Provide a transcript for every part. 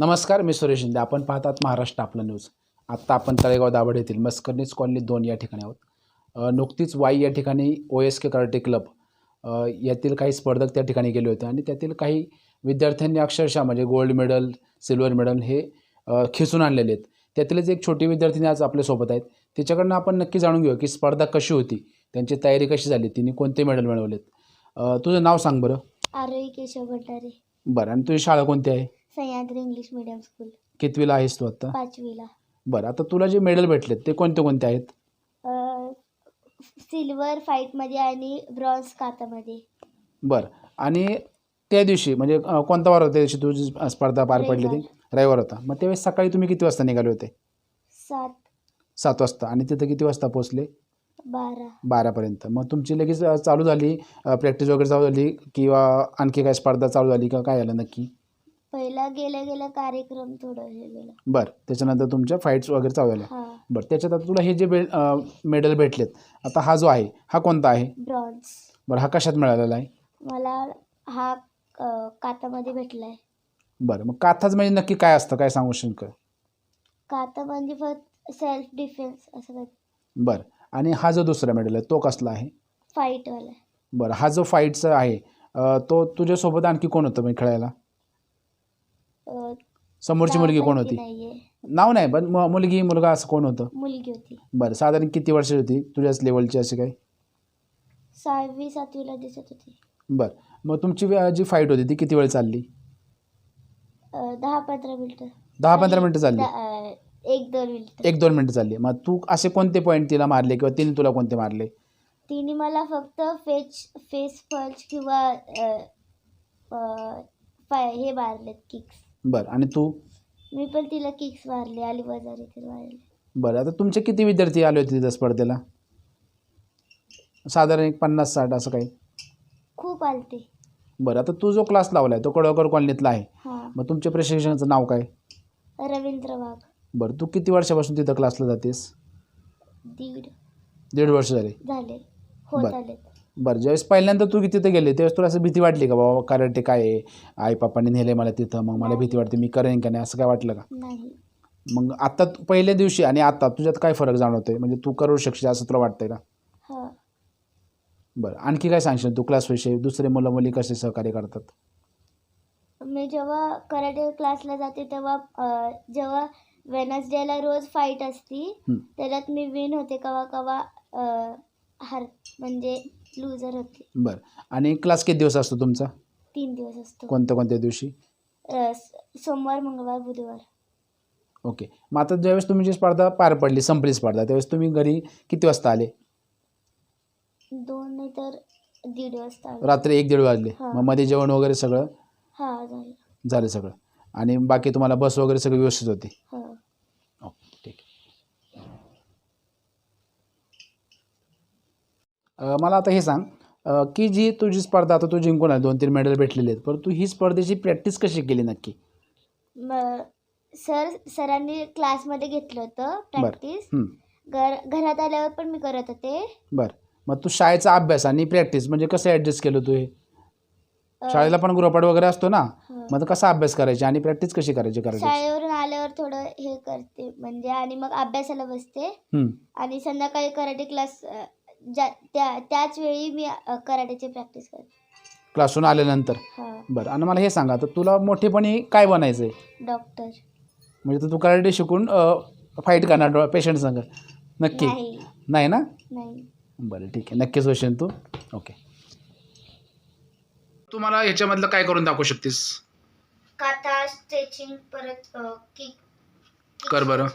नमस्कार मी सुरेश शिंदे. आपण पाहतात महाराष्ट्र आपला न्यूज आत्ता आपण तळेगाव दाभाड येथील मस्करनीच कॉलनी दोन या ठिकाणी आहोत. नुकतीच वाई या ठिकाणी O S K karate club यातील काही स्पर्धक त्या ठिकाणी गेले होते आणि त्यातील काही विद्यार्थ्यांनी अक्षरशः म्हणजे गोल्ड मेडल सिल्वर मेडल हे खेचून आणलेले आहेत. त्यातीलच एक छोटी विद्यार्थिनी आज आपल्यासोबत आहेत तिच्याकडनं आपण नक्की जाणून घेऊ की स्पर्धा कशी होती त्यांची तयारी कशी झाली तिने कोणते मेडल मिळवलेत. तुझं नाव सांग बरं. आरोही केशव बरं आणि तुझी शाळा कोणती आहे? सह्याद्री इंग्लिश मिडियम स्कूल कितवीला आहेस तू आत्ता पाचवीला. बरं आता तुला जे मेडल भेटलेत ते कोणते कोणते आहेत? सिल्वर फाईटमध्ये आणि ब्रॉन्झ कातामध्ये बरं आणि त्या दिवशी म्हणजे अ, कोणता वार होता त्या दिवशी तुझी स्पर्धा पार पडली ती रविवार. होता. मग त्यावेळेस सकाळी तुम्ही किती वाजता निघाले होते? सात. सात वाजता. आणि तिथं किती वाजता पोचले बारा. बारापर्यंत. मग तुमची लगेच अ, चालू झाली प्रॅक्टिस वगैरे चालू झाली किंवा आणखी काय स्पर्धा चालू झाली का? काय झालं नक्की? पहिला गेल्या गेल्या कार्यक्रम थोडं हे गेलं. बरं त्याच्यानंतर तुमच्या फाईट्स वगैरे चालू झाल्या. हा. बरं त्याच्यात आता तुला हे जे बे मेडल भेटलेत आता हा जो आहे हा कोणता आहे? ब्रॉन्झ बरं हा कशात मिळालेला आहे? मला हा अ, कातामध्ये भेटलाय. बरं मग काथाच म्हणजे नक्की काय असतं? काय सांगू शक कातामध्ये फक्त सेल्फ डिफेन्स असं काय बरं आणि हा जो दुसरा मेडल आहे तो कसला आहे? फाईटवाला बरं हा जो फाईटचा आहे अ, तो तुझ्यासोबत आणखी कोण होतं मी खेळायला? समोरची मुलगी कोण होती? नाहीये. नाव नाही पण म- मुलगी मुलगा असं कोण होतं? मुलगी होती. बरं साधारण किती वर्षाची होती? तुझ्याच लेवलची अशी काय सहावी सातवीला दिसत होती. बरं मग तुमची जी फाईट होती ती किती वेळ चालली? अ, दहा पंधरा मिनटं. दहा पंधरा मिनटं चालली? दा- अ, एक दोन मिनिटं. एक दोन मिनटं चालली. मग तू असे कोणते पॉईंट तिला मारले किंवा तिने तुला कोणते मारले? तिने मला फक्त फेच फेस पंच किंवा अ, अ, फाय हे मारलेत किक्स बरं आणि तू? मी पण तिला किक्स मारले आली बाजार इथे मारले बरं आता तुमचे किती विद्यार्थी आले होते तिथं स्पर्धेला? साधारण एक पन्नास साठ असं काही? खूप आलते. बरं आता तू जो क्लास लावला आहे तो कडवकर कॉलनीतला आहे. हां. मग तुमच्या प्रशिक्षणाचं नाव काय? रवींद्र वाघ. बरं तू किती वर्षापासून तिथं क्लासला जातेस? दीड. दीड वर्ष झाले. झाले. होत बरं. आले बरं ज्यावेळेस पहिल्यांदा तू तिथे गेले त्यावेळेस तुला असं भीती वाटली का बाबा कराटे काय आहे? आई पप्पांनी नेले मला तिथं मग मला भीती वाटते मी करेन का नाही? असं काय वाटलं का? नाही. मग आता तू- पहिल्या दिवशी आणि आता तुझ्यात काय फरक जाणवतोय? म्हणजे तू करू शकशील असं तुला वाटतंय का? हां. बरं आणखी काय सांगशील तू क्लासविषयी दुसरे मुलं मुली कसे सहकार्य करतात? मी जेव्हा कराटे क्लासला जाते तेव्हा अ, जेव्हा वेनसडेला रोज फाईट असती हं. त्याच्यात मी विन होते कवा कवा हर म्हणजे लुजर होते. बरं. आणि क्लास किती दिवस असतो तुमचा? तीन दिवस असतो. कोणत्या कोणत्या दिवशी? अ, स- सोमवार मंगळवार बुधवार. ओके. मग आता ज्यावेळेस तुमची स्पर्धा पार पडली संपली स्पर्धा त्यावेळेस तुम्ही घरी किती वाजता आले? दोन नाही तर दीड वाजता आलो. रात्री एक दीड वाजले. हां. मग मध्ये जेवण वगैरे सगळं? हा झालं. झालं सगळं. आणि बाकी तुम्हाला बस वगैरे सगळी व्यवस्थित होती हा ओके ठीक आहे अ, मला आता हे सांग. की जी तुझी स्पर्धा आता तू जिंकून आहे दोन तीन मेडल भेटलेले आहेत परंतु ही स्पर्धेची प्रॅक्टिस कशी केली नक्की? सर सरांनी क्लासमध्ये घेतलं होतं प्रॅक्टिस. हं, घर घरात आल्यावर पण मी करत होते. बरं. मग तू शाळेचा अभ्यास आणि प्रॅक्टिस म्हणजे कसं ॲडजस्ट केलं तू हे? अ, शाळेला पण गृहपाठ वगैरे असतो ना? हा. मग आता कसा अभ्यास करायची आणि प्रॅक्टिस कशी करायची करायची? शाळेवरून आल्यावर थोडं हे करते म्हणजे आणि मग अभ्यासाला बसते. आणि संध्याकाळी कराटे क्लास ज्या त्या त्याच वेळी मी अ, कराटेची प्रॅक्टिस करते. क्लासहून आल्यानंतर? हां. बरं आणि मला हे सांगा तर तुला मोठेपणी काय बनायचं आहे? डॉक्टर म्हणजे तर तू कराटे शिकून फाईट करणार पेशंट संग? नक्की? नाही. नाही ना? नाही. बरं ठीक आहे. नक्कीच होशील तू. ओके तुम्हाला ह्याच्यामधलं काय करून दाखवू शकतेस? काथा स्ट्रेचिंग परत किक कर बरं.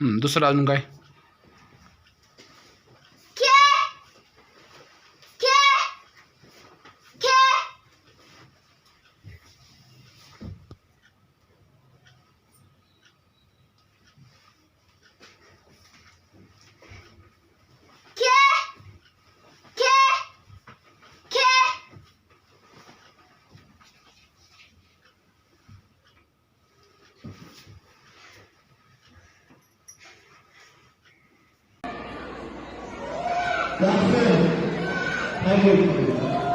दुसरं अजून काय? Danke. Danke.